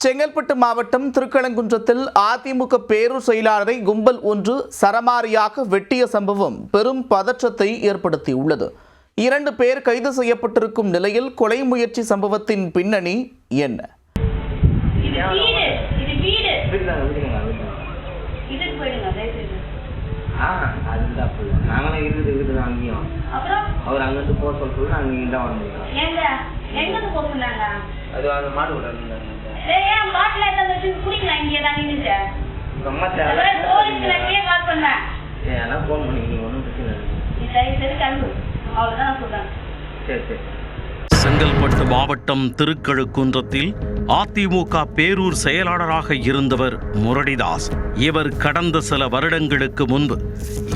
செங்கல்பட்டு மாவட்டம் திருக்கலங்குன்றத்தில் அதிமுக பேரூர் செயலாளரை கும்பல் ஒன்று சரமாரியாக வெட்டிய சம்பவம் பெரும் பதற்றத்தை ஏற்படுத்தியுள்ளது. இரண்டு பேர் கைது செய்யப்பட்டிருக்கும் நிலையில் கொலை முயற்சி சம்பவத்தின் பின்னணி என்ன? அவர் அங்கிருந்து போக சொல்ல அது அந்த மாடு விட ஃபோன் ஒன்றும் பிரச்சனை இல்லை. சரி சரி. செங்கல்பட்டு மாவட்டம் திருக்கழுக்குன்றத்தில் அதிமுக பேரூர் செயலாளராக இருந்தவர் முரளிதாஸ். இவர் கடந்த சில வருடங்களுக்கு முன்பு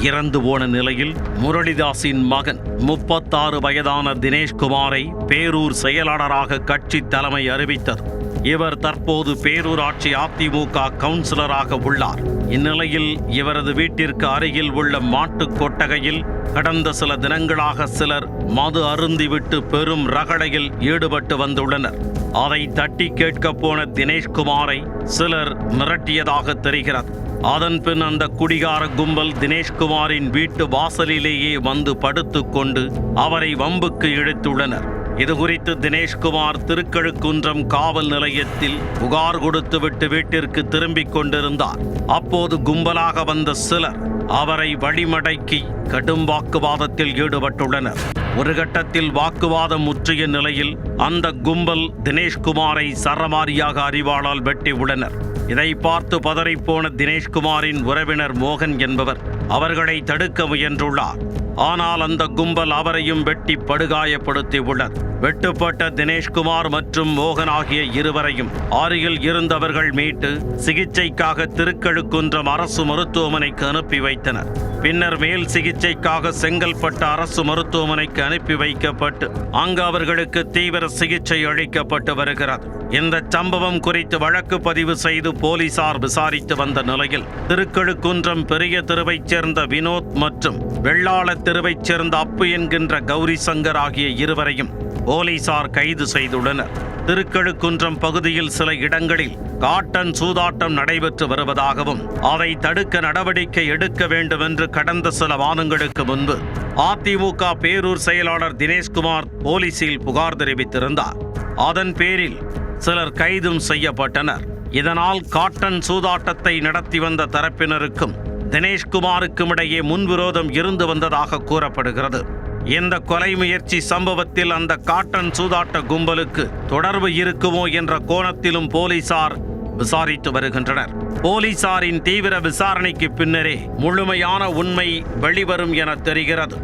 இறந்து போன நிலையில் முரளிதாஸின் மகன் முப்பத்தாறு வயதான தினேஷ்குமாரை பேரூர் செயலாளராக கட்சி தலைமை அறிவித்தது. இவர் தற்போது பேரூராட்சி அதிமுக கவுன்சிலராக உள்ளார். இந்நிலையில் இவரது வீட்டிற்கு அருகில் உள்ள மாட்டுக் கொட்டகையில் கடந்த சில தினங்களாக சிலர் மது அருந்திவிட்டு பெரும் ரகளையில் ஈடுபட்டு வந்துள்ளனர். அதை தட்டி கேட்கப் போன தினேஷ்குமாரை சிலர் மிரட்டியதாக தெரிகிறது. அதன் பின் அந்த குடிகார கும்பல் தினேஷ்குமாரின் வீட்டு வாசலிலேயே வந்து படுத்துக்கொண்டு அவரை வம்புக்கு இழுத்துள்ளனர். இதுகுறித்து தினேஷ்குமார் திருக்கழுக்குன்றம் காவல் நிலையத்தில் புகார் கொடுத்துவிட்டு வீட்டிற்கு திரும்பிக் கொண்டிருந்தார். அப்போது கும்பலாக வந்த சிலர் அவரை வழிமடக்கி கடும் வாக்குவாதத்தில் ஈடுபட்டுள்ளனர். ஒரு கட்டத்தில் வாக்குவாதம் முற்றிய நிலையில் அந்த கும்பல் தினேஷ்குமாரை சரமாரியாக அறிவாளால் வெட்டி உள்ளனர் இதை பார்த்து பதறிப்போன தினேஷ்குமாரின் உறவினர் மோகன் என்பவர் அவர்களை தடுக்க முயன்றுள்ளார். ஆனால் அந்த கும்பல் அவரையும் வெட்டி படுகாயப்படுத்தி உள்ளது. வெட்டுப்பட்ட தினேஷ்குமார் மற்றும் மோகன் ஆகிய இருவரையும் அருகில் இருந்தவர்கள் மீட்டு சிகிச்சைக்காக திருக்கழுக்குன்றம் அரசு மருத்துவமனைக்கு அனுப்பி வைத்தனர். பின்னர் மேல் சிகிச்சைக்காக செங்கல்பட்டு அரசு மருத்துவமனைக்கு அனுப்பி வைக்கப்பட்டு அங்கு அவர்களுக்கு தீவிர சிகிச்சை அளிக்கப்பட்டு வருகிறது. இந்த சம்பவம் குறித்து வழக்கு பதிவு செய்து போலீசார் விசாரித்து வந்த நிலையில் திருக்கழுக்குன்றம் பெரிய தெருவைச் சேர்ந்த வினோத் மற்றும் வெள்ளாள தெருவைச் சேர்ந்த அப்பு என்கின்ற கௌரி சங்கர் ஆகிய இருவரையும் போலீசார் கைது செய்துள்ளனர். திருக்கழுக்குன்றம் பகுதியில் சில இடங்களில் காட்டன் சூதாட்டம் நடைபெற்று வருவதாகவும் அதை தடுக்க நடவடிக்கை எடுக்க வேண்டும் என்று கடந்த சில மாதங்களுக்கு முன்பு அதிமுக பேரூர் செயலாளர் தினேஷ்குமார் போலீசில் புகார் தெரிவித்திருந்தார். அதன் பேரில் சிலர் கைதும் செய்யப்பட்டனர். இதனால் காட்டன் சூதாட்டத்தை நடத்தி வந்த தரப்பினருக்கும் தினேஷ்குமாருக்கும் இடையே முன்விரோதம் இருந்து வந்ததாக கூறப்படுகிறது. இந்த கொலை முயற்சி சம்பவத்தில் அந்த காட்டன் சூதாட்ட கும்பலுக்கு தொடர்பு இருக்குமோ என்ற கோணத்திலும் போலீசார் விசாரித்து வருகின்றனர். போலீசாரின் தீவிர விசாரணைக்கு பின்னரே முழுமையான உண்மை வெளிவரும் என தெரிகிறது.